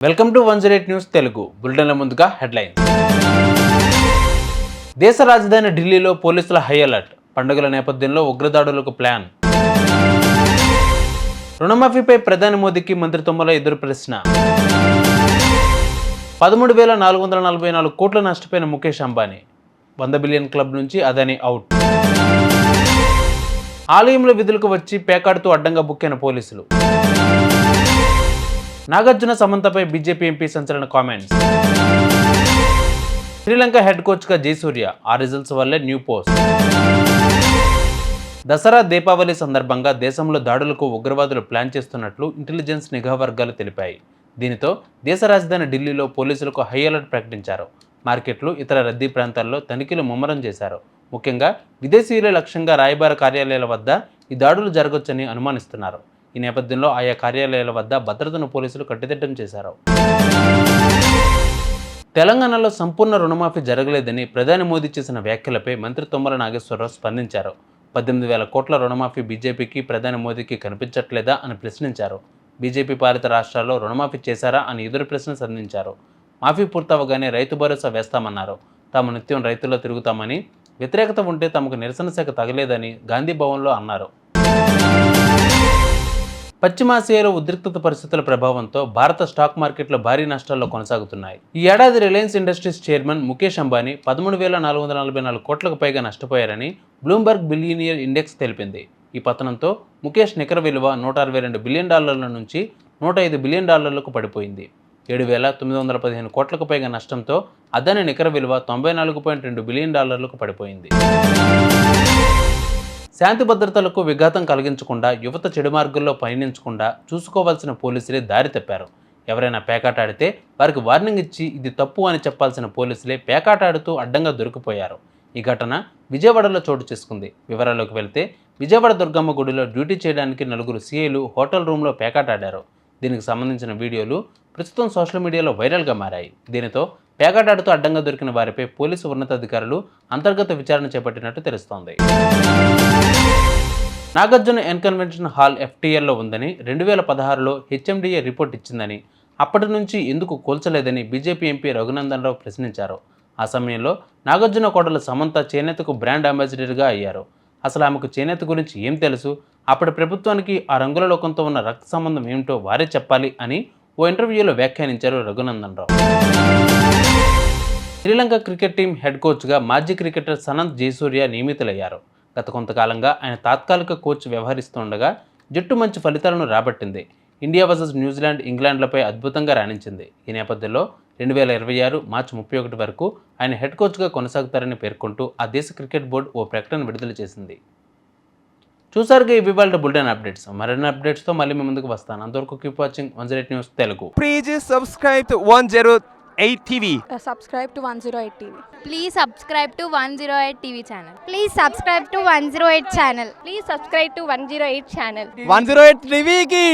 Welcome to one zero eight news Telugu బులెటిన్ల ముందుగా headline దేశ రాజధాని ఢిల్లీలో పోలీసుల హై అలర్ట్ పండుగల నేపథ్యంలో ఉగ్రదాడులకు ప్లాన్ రుణమాఫీపై ప్రధాని మోదీకి మంత్రి తుమ్మల ఎదురు ప్రశ్న. పదమూడు వేల నాలుగు వందల నలభై నాలుగు కోట్ల నష్టపోయిన ముఖేష్ అంబానీ. వంద బిలియన్ క్లబ్ నుంచి అదాని అవుట్ ఆలయంలో విధులకు వచ్చి పేకాడుతూ అడ్డంగా బుక్కైన పోలీసులు. నాగార్జున సమంతపై బీజేపీ ఎంపీ సంచలన కామెంట్స్. శ్రీలంక హెడ్ కోచ్గా జయసూర్య ఆ రిజల్ట్స్ వల్లే న్యూ పోస్ట్. దసరా దీపావళి సందర్భంగా దేశంలో దాడులకు ఉగ్రవాదులు ప్లాన్ చేస్తున్నట్లు ఇంటెలిజెన్స్ నిఘా వర్గాలు తెలిపాయి. దీనితో దేశ రాజధాని ఢిల్లీలో పోలీసులకు హై అలర్ట్ ప్రకటించారు. మార్కెట్లు ఇతర రద్దీ ప్రాంతాల్లో తనిఖీలు ముమ్మరం చేశారు. ముఖ్యంగా విదేశీయుల లక్ష్యంగా రాయబార కార్యాలయాల వద్ద ఈ దాడులు జరగొచ్చని అనుమానిస్తున్నారు. ఈ నేపథ్యంలో ఆయా కార్యాలయాల వద్ద భద్రతను పోలీసులు కట్టుదిట్టం చేశారు. తెలంగాణలో సంపూర్ణ రుణమాఫీ జరగలేదని ప్రధాని మోదీ చేసిన వ్యాఖ్యలపై మంత్రి తుమ్మల నాగేశ్వరరావు స్పందించారు. పద్దెనిమిది వేల కోట్ల రుణమాఫీ బీజేపీకి ప్రధాని మోదీకి కనిపించట్లేదా అని ప్రశ్నించారు. బీజేపీ పాలిత రాష్ట్రాల్లో రుణమాఫీ చేశారా అని ఎదురు ప్రశ్న సంధించారు. మాఫీ పూర్తవగానే రైతు భరోసా వేస్తామన్నారు. తాము నిత్యం రైతుల్లో తిరుగుతామని వ్యతిరేకత ఉంటే తమకు నిరసన శాఖ తగలేదని గాంధీ భవన్లో అన్నారు. పశ్చిమాసియాలో ఉద్రిక్తత పరిస్థితుల ప్రభావంతో భారత స్టాక్ మార్కెట్లు భారీ నష్టాల్లో కొనసాగుతున్నాయి. ఈ ఏడాది Reliance Industries chairman Mukesh Ambani పదమూడు వేల నాలుగు వందల నలభై నాలుగు కోట్లకు పైగా నష్టపోయారని బ్లూంబర్గ్ బిలియనియర్ ఇండెక్స్ తెలిపింది. ఈ పతనంతో ముఖేష్ నికర విలువ నూట అరవై రెండు బిలియన్ డాలర్ల నుంచి నూట ఐదు బిలియన్ డాలర్లకు పడిపోయింది. ఏడు వేల తొమ్మిది వందల పదిహేను కోట్లకు పైగా నష్టంతో అదాని నికర విలువ తొంభై నాలుగు పాయింట్ రెండు బిలియన్ డాలర్లకు పడిపోయింది. శాంతి భద్రతలకు విఘాతం కలిగించకుండా యువత చెడు మార్గంలో పయనించకుండా చూసుకోవాల్సిన పోలీసులే దారి తప్పారు. ఎవరైనా పేకాటాడితే వారికి వార్నింగ్ ఇచ్చి ఇది తప్పు అని చెప్పాల్సిన పోలీసులే పేకాటాడుతూ అడ్డంగా దొరికిపోయారు. ఈ ఘటన విజయవాడలో చోటు చేసుకుంది. వివరాల్లోకి వెళ్తే విజయవాడ దుర్గమ్మ గుడిలో డ్యూటీ చేయడానికి నలుగురు సీఏలు హోటల్ రూమ్లో పేకాటాడారు. దీనికి సంబంధించిన వీడియోలు ప్రస్తుతం సోషల్ మీడియాలో వైరల్గా మారాయి. దీనితో పేకాటాడుతూ అడ్డంగా దొరికిన వారిపై పోలీసు ఉన్నతాధికారులు అంతర్గత విచారణ చేపట్టినట్టు తెలుస్తోంది. నాగార్జున ఎన్కన్వెన్షన్ హాల్ ఎఫ్టీఎల్లో ఉందని రెండు వేల పదహారులో హెచ్ఎండిఏ రిపోర్ట్ ఇచ్చిందని అప్పటి నుంచి ఎందుకు కూల్చలేదని బీజేపీ ఎంపీ రఘునందన్ రావు ప్రశ్నించారు. ఆ సమయంలో నాగార్జున కోడలు సమంత చేనేతకు బ్రాండ్ అంబాసిడర్గా అయ్యారు. అసలు ఆమెకు చేనేత గురించి ఏం తెలుసు? అప్పటి ప్రభుత్వానికి ఆ రంగుల లోకంతో ఉన్న రక్త సంబంధం ఏమిటో వారే చెప్పాలి అని ఓ ఇంటర్వ్యూలో వ్యాఖ్యానించారు Raghunandan Rao Sri Lanka cricket team head కోచ్గా మాజీ క్రికెటర్ సనంత్ జయసూర్య నియమితులయ్యారు. గత కొంతకాలంగా ఆయన తాత్కాలిక కోచ్ వ్యవహరిస్తుండగా జట్టు మంచి ఫలితాలను రాబట్టింది. ఇండియా వర్సెస్ న్యూజిలాండ్ ఇంగ్లాండ్లపై అద్భుతంగా రాణించింది. ఈ నేపథ్యంలో రెండు వేల ఇరవై ఆరు మార్చి ముప్పై ఒకటి వరకు ఆయన హెడ్ కోచ్గా కొనసాగుతారని పేర్కొంటూ ఆ దేశ క్రికెట్ బోర్డు ఓ ప్రకటన విడుదల చేసింది. చూసారుగా ఇవి వాళ్ళ బులెటిన్ అప్డేట్స్. మరిన్ని అప్డేట్స్తో మళ్ళీ మీ ముందుకు వస్తాను. అంతవరకు keep watching one zero news Telugu. Subscribe one zero 108 TV. Uh, subscribe to 108 TV. Please subscribe to 108 TV channel. Please subscribe to 108 channel. Please subscribe to 108 channel. 108 TV ki